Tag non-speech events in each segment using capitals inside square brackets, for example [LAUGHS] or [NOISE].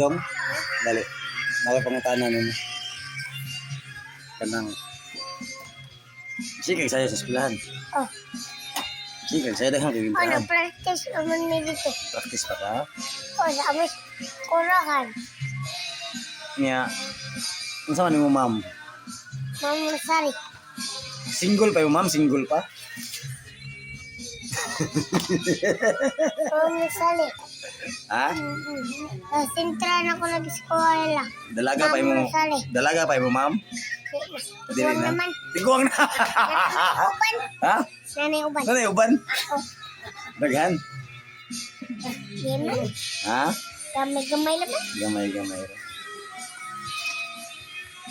Dong, dali. Nakapangutanan mo. Kanang Sige, saya sa eskwelahan. Oh, Sige, saya dah ano, kagawin practice naman ni dito. Practice pa ka? O, sa amis, kurahan. Nya, ang sama ni mo, ma'am? Mamusari. Single pa yung ma'am? Single pa? Mamusari. Ha? Mm-hmm. Sintra na ko nag-eskwela. Dalaga pa mo? Dalaga pa mo, ma'am? Dili na. Tiguang na. Ha? Nanay uban. Yung uban? Daghan? Ha? Gamay-gamay naman. Gamay, gamay.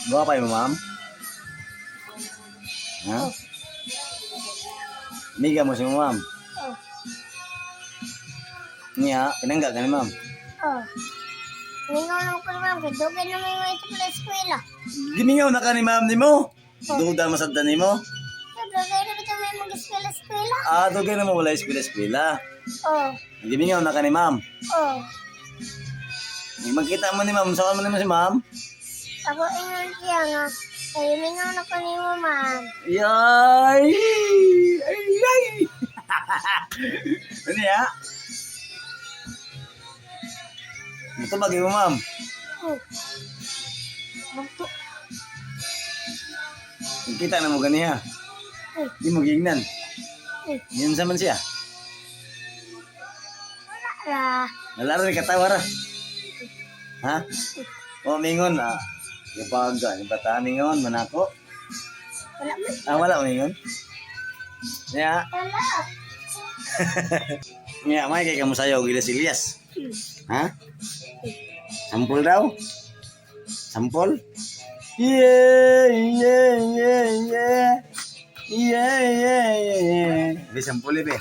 Gawa pa yung ma'am? Ha? Oh. Miga mo si ma'am. Oh, Niya, pinangga ka ni ma'am. oh. Ningaw lang ko naman. Kaya dugay na may mga ito pala eskwela. Giningaw na ka ni ma'am ni mo. Duda masada ni mo. Dugay na ito may mag-eskwela-eskwela. Ah, dugay na mo wala eskwela-eskwela. Oh, Giningaw na ka ni ma'am. oh. Magkita mo ni ma'am, saan mo naman si ma'am? Ako ingon siya nga. Kaya mingaw na ko ni mo, ma'am. Yay! Ay, ay! Ano ya? [LAUGHS] Ito bagay mo, ma'am. Oh. Magto. Kita na mo ganiha. Eh, Di mo gignan. eh. Yan sa man siya. Ra. Nalaro ni katawa ra. Ha? O, mingon. Ah. Yung baga. Yung bata mingon. Manako. Wala man. Ah, wala mingon. Ya. Wala. [LAUGHS] Ya, may kay kamu sayo gila si Elias. Hmm. Ha? Sampul daw? Sampul? Yeah, yeah, yeah, yeah. Yeah, yeah, yeah, yeah. Be, sampul eh, be.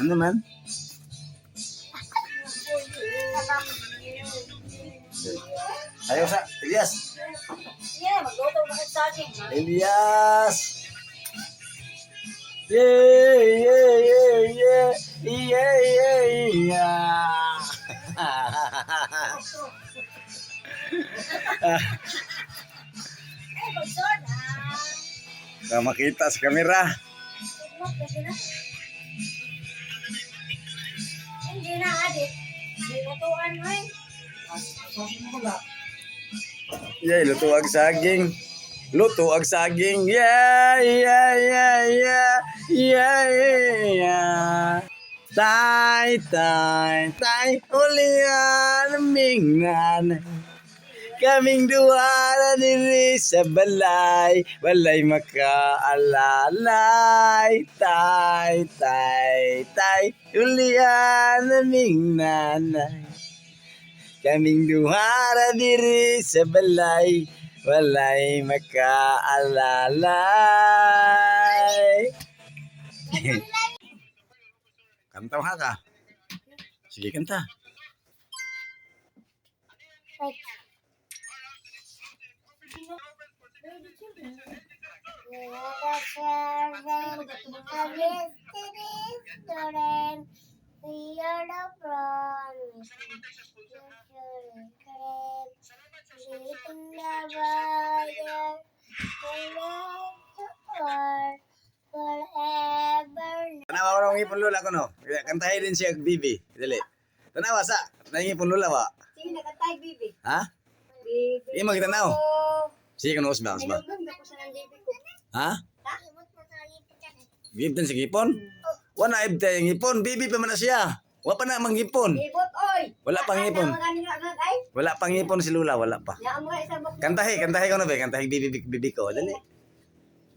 Ano man? Ayaw sa, Elias. Yeah, magluto mo sa saging. Elias. Yeah, yeah, yeah, yeah. Yeah, yeah, yeah. [LAUGHS] Ay, bagsod. Ka makita sa kamera. Hindi na, adit. Binutuan mo eh. Yay, luto ag saging. Luto ag saging. Yeah, yeah, yeah, yeah. Yeah, yeah. Tay, tay, tay, ulian aming nanay. Kaming duha na diri sa balay, balay makaalalay. Tay, tay, tay, ulian aming nanay. Kaming duha na diri sa balay, walay makaalalay. kanta ha ka. Sige, kanta. Wait. Tanawa ko ng ipon lula ko no. Kantahin din siya bibi. Dali. Tanawa sa. Nangipon lula ba? Sige, nakatay, bibi. Ha? Bibi. Imo kita. Oh. Sige kuno usba usba. Nilugod ako sa nandibi ko. Ha? Mo sa gipon? Wala ibta yung ipon. Bibi pa man na siya. Wa pa na manghipon. Ibot, oy! Wala pang ipon. Ang. Wala pang ipon si Lula. Wala pa. Kantahi. Kantahi ko na ba? Kantahi bibi bibi, bibi ko. Dali.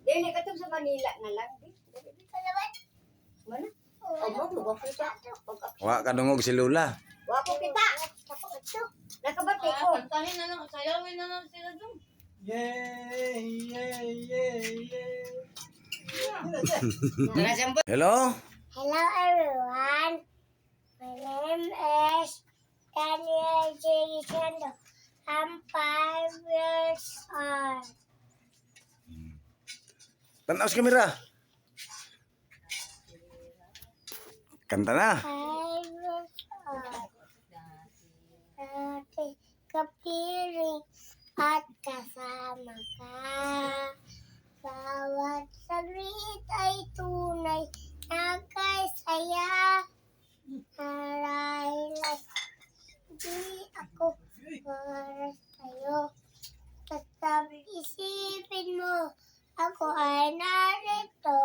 Dili katong sa Manila na lang. Ka. Mana? Wa kadungog si Lula. Wapo kita. Nakabati ko. Kantahin na lang, sayawin na lang sila dun. Hello Hello? everyone. My name is Daniel J. Chando. I'm five years old. Tanaw sa kamera. Kanta na. Ako ay narito?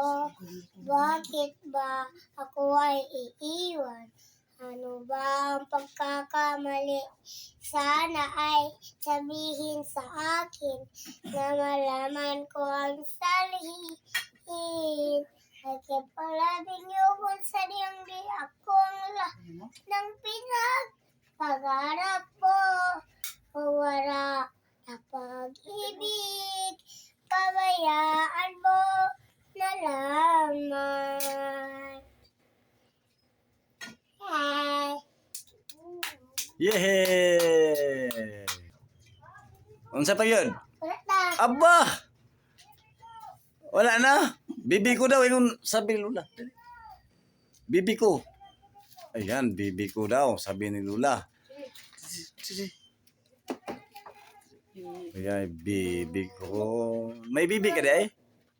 Bakit ba ako ay iiwan? Ano ba ang pagkakamali? Sana ay sabihin sa akin mo na lamang. Hey. Yehey! Unsa pa yun? Wala na. Aba! Wala na. Bibi ko daw. Yung sabi ni Lula. Bibi ko. Ayan, bibi ko daw. Sabi ni Lula. Ayan, bibi ko. May bibi ka di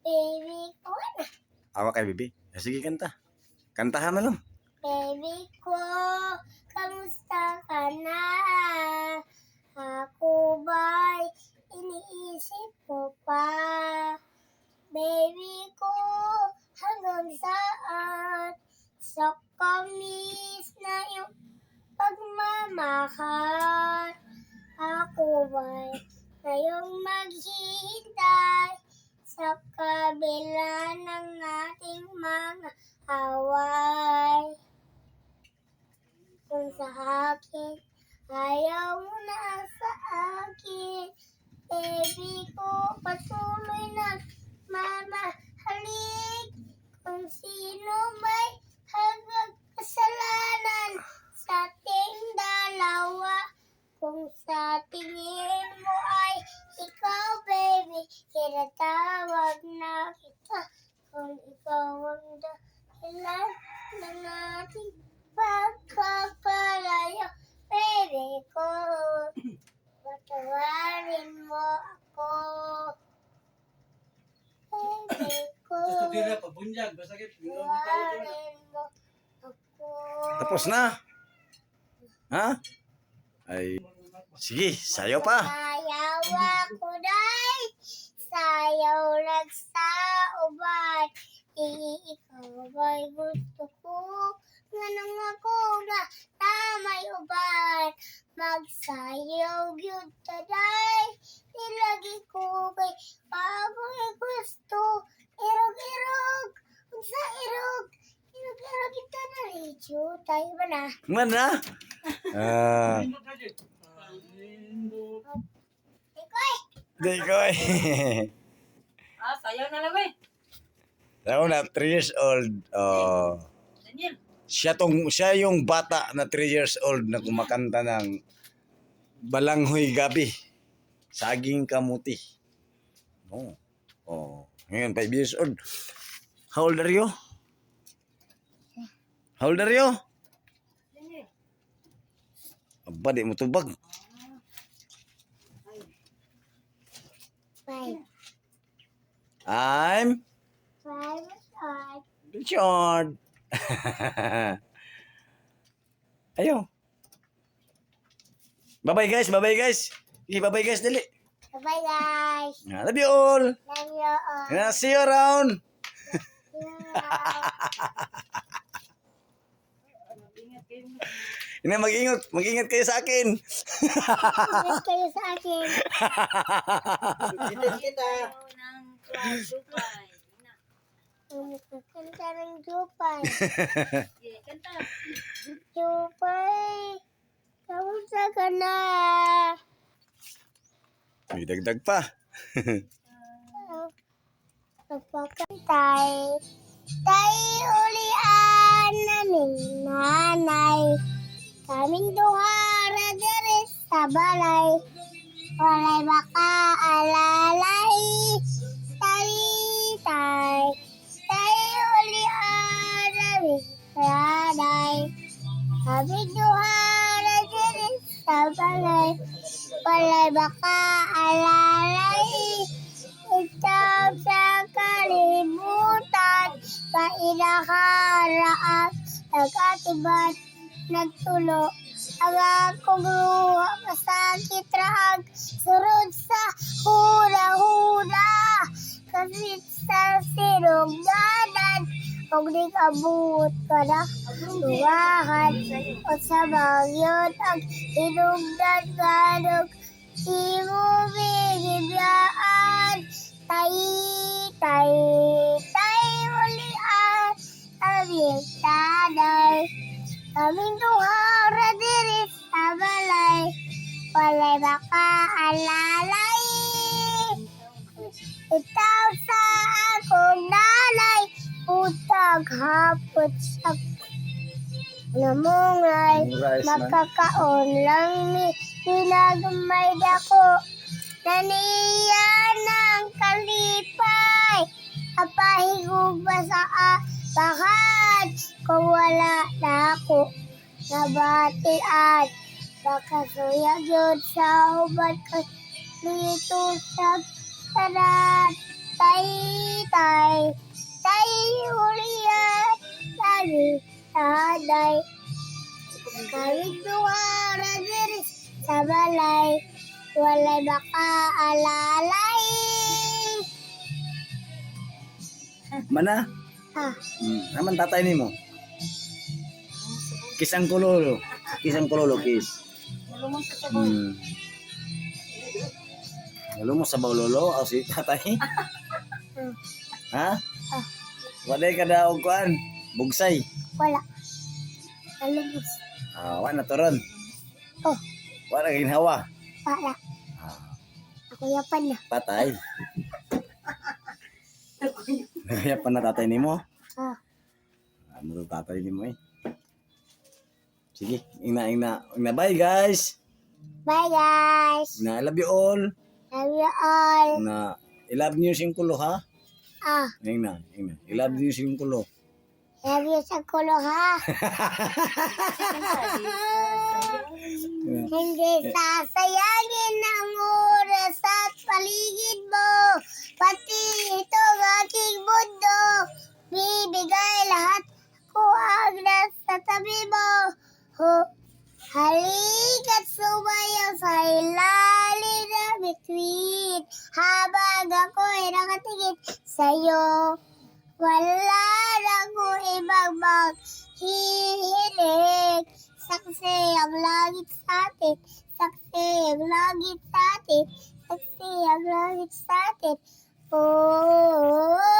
Baby ko na. Awa kay bibi. Ah, Sige, kanta. Kantahan mo lang. Baby ko, kamusta ka na? Ako ba'y iniisip mo pa? Baby ko, hanggang saan? Sa kamis na yung pagmamahal. Ako ba'y ngayong maghihintay sa kabila ng ating mga away. Kung sa akin, ayaw mo na sa akin. Baby ko, patuloy na mamahalik. Kung sino may hanggang kasalanan sa ating dalawa. Kung sa tingin mo ay ikaw, baby, kinatawag na kita. Kung ikaw ang dahilan ng ating pagkakalayo, baby ko, patawarin mo ako. Baby ko, Basta basta kit. patawarin mo ako. Tapos na. Ha? Ay, sige, sayo pa. Sayaw ako day, sayaw lang sa uban. Ikaw ba'y gusto ko? Ganang ako na na may uban. Magsayaw yun taday, nilagi ko kay baboy gusto. Irog-irog, sa irog, irog-irog ito na rin. Tayo ba na? Mana? [LAUGHS] Ah, Ikoy! di ko eh. Ah, sayaw na lang eh. Ako na, 3 years old. Oh. Daniel. siya tong siya yung bata na 3 years old na kumakanta ng Balanghoy Gabi. Saging kamuti. Oh. Oh. Ngayon, 5 years old. How old are you? How old are you? Aba, di mo tubag. Five. I'm Five. Five. Richard. [LAUGHS] Ayo. Bye-bye guys, bye-bye guys. Okay, bye-bye guys, dali. Bye guys. Love you all. Love you all. See you around. Ingat kayo. [LAUGHS] Ina, mag-ingat. Mag-ingat kayo sa akin. Ingat kayo sa akin. Kita kita. Kanta ng Jupay. Kanta. Jupay. Kamusta ka na? May dagdag pa. [LAUGHS] Nagpakantay. Tayo ulian namin nanay. Kaming duhara dere sa balay. Walay baka alalay. Tay, tay. Tayo ulian namin nanay. Kaming duhara dere sa balay. Walay baka alalay. Ikaw sa kalimutan, kainaharaan, nag-atibat, nagtulo. Ang akong luha, masakit raag, surod sa hula-hula. Kasi sa sinugdanan, kung di kabuot ka na, tuwahan. O sa bagyon ang hinugdan ganong, di mo bigibiyaan. Tay, tay, tay, ulian, aming tanay. Kaming tuhara diri sa balay, walay makaalalay. Itaw sa akong nalay, utag hapot sa namungay. Makakaon lang ni pinagmay dako. Naniya ng kalipay, apahigog ba sa apahan kung wala na ako nabatian. Baka suya yun sa hubad ko dito sa kanan. Tay, tay, tay, uliyan, lagi, taday. Kami duwara diri sa balay, walay makaalalay. Mana? Ah, Hmm. Naman tatay ni mo. Kulolo. Kisang kulolo, kis. Nalumang sa sabaw. Hmm. Lalo mo sa lolo o si tatay? [LAUGHS] Ha? Ah. Waday ka daw kuan. Bugsay. wala. Nalubos. Ah, wa na toron. Oh, Wala ginhawa. wala. Ah, Ako yapan na. patay. [LAUGHS] Kaya pa na tatay ni mo. Ah, Ano tatay ni mo eh. Sige, ina ina. Ina bye guys. bye guys. Na I love you all. Love you all. Na I love you sing kulo ha. Ah, Ina, ina. I love you sing kulo. love you sa kulo ha. [LAUGHS] Hindi sasayangin ang oras at paligid mo. Pati Ho, halika't sumayaw sa ilalim na bituin. Habang ako'y nakatingin sa'yo. Wala na ko ibang maghihiling. Saksi ang langit sa atin. Saksi ang langit sa atin. Saksi ang langit sa atin. Oh. Hello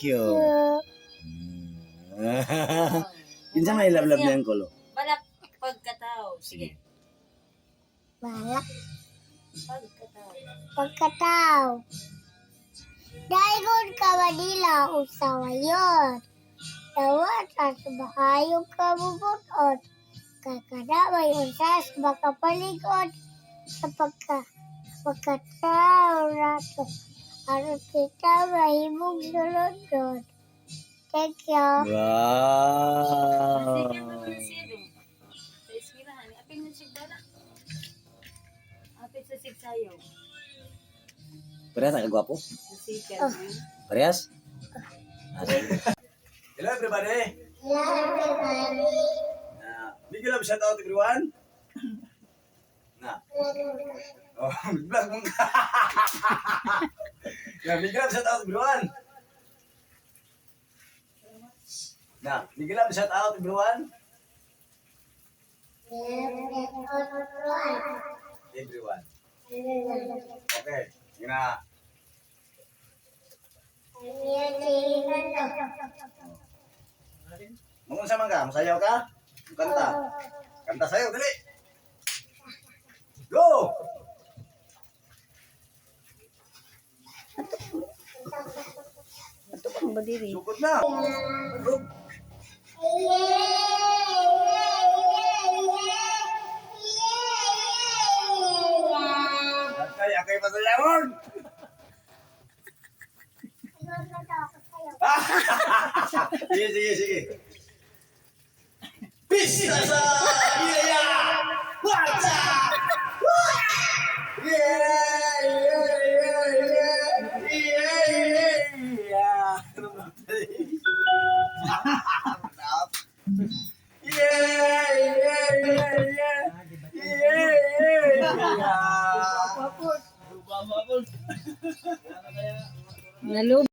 thank you. do Kinsa may love love niyang kulo. Balak pagkatao. Sige. balak Pagkatao. pagkatao. Daigon ka Manila usawa yon. Tawad sa bahayong kabubuton. Kakadamay usas makapaligod sa pagka pagkatao rato. Ano kita mahimong sulod Thank you. Wow. Sige, naman siya dun. Sa eskwelahan, aping na siya bala. Aping sa sigsayaw. Parehas na kagwapo? Sa sikat. Oh. Parehas? Ah, sige. Hello everybody. Hello everybody. Uh, big love shout out everyone. Na. Oh, [LAUGHS] vlog mo [LAUGHS] ka. yeah, big love shout out everyone. Na, big love shout out everyone. Everyone. Okay. Sige na. Mungun sama ka? Masayaw ka? Kanta. Kanta sayaw, dali. Go! Sugod na. Go. Akay, akay masayawon. sige, sige, sige. Bisa yeah, yeah. Nalub.